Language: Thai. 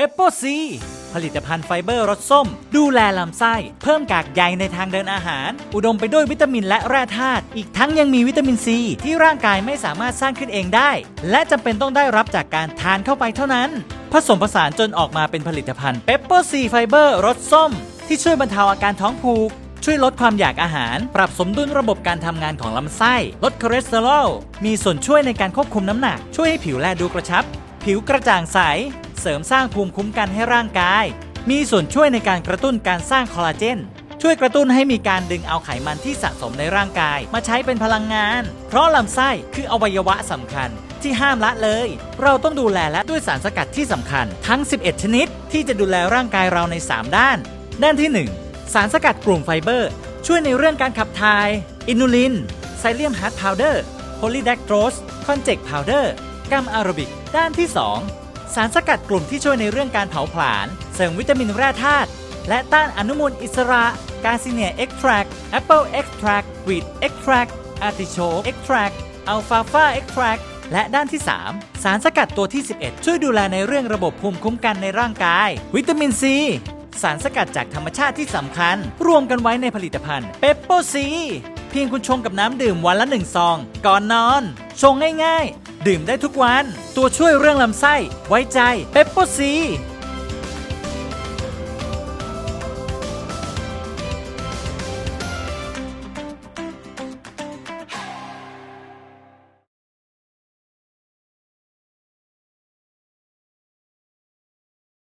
เอปโปซีผลิตภัณฑ์ไฟเบอร์รสส้ม ดูแลลำไส้ เพิ่มกากใยในทางเดินอาหาร อุดมไปด้วยวิตามินและแร่ธาตุอีกทั้งยังมีวิตามินซีที่ร่างกายไม่สามารถสร้างขึ้นเองได้ และจำเป็นต้องได้รับจากการทานเข้าไปเท่านั้น ผสมผสานจนออกมาเป็นผลิตภัณฑ์เปปเปอร์ซีไฟเบอร์รสส้ม ที่ช่วยบรรเทาอาการท้องผูก ช่วยลดความอยากอาหาร ปรับสมดุลระบบการทำงานของลำไส้ ลดคอเลสเตอรอลมีส่วนช่วยในการควบคุมน้ำหนัก ช่วยให้ผิวแลดูกระชับ ผิวกระจ่างใส เสริมสร้างภูมิคุ้มกันให้ร่างกาย มีส่วนช่วยในการกระตุ้นการสร้างคอลลาเจน ช่วยกระตุ้นให้มีการดึงเอาไขมันที่สะสมในร่างกาย มาใช้เป็นพลังงาน เพราะลำไส้คืออวัยวะสำคัญที่ห้ามละเลย เราต้องดูแลและด้วยสารสกัดที่สำคัญทั้ง 11 ชนิด ที่จะดูแลร่างกายเราใน 3 ด้าน ด้านที่ 1 สารสกัดกลุ่มไฟเบอร์ ช่วยในเรื่องการขับถ่าย อินูลิน ไซเลียมฮาร์ดพาวเดอร์โพลีแดกโตรสคอนเจกพาวเดอร์กัมอารบิก ด้านที่ 2 สารสกัดกลุ่มที่ช่วยในเรื่องการเผาผลาญ เสริมวิตามินแร่ธาตุ และต้านอนุมูลอิสระ กาซิเนียเอ็กทรักแอปเปิลเอ็กทรักวีดเอ็กทรักอาร์ติโชเอ็กทรักอัลฟาฟาเอ็กทรักและด้านที่ 3 สารสกัดตัวที่ 11 ช่วยดูแลในเรื่องระบบภูมิคุ้มกันในร่างกาย วิตามินซี สารสกัดจากธรรมชาติที่สำคัญ รวมกันไว้ในผลิตภัณฑ์เปปโปซีเพียงคุณชงกับน้ำดื่มวันละหนึ่งซอง ก่อนนอน ชงง่ายๆ ดื่มได้ทุกวัน ตัวช่วยเรื่องลำไส้ ไว้ใจเปปโปซี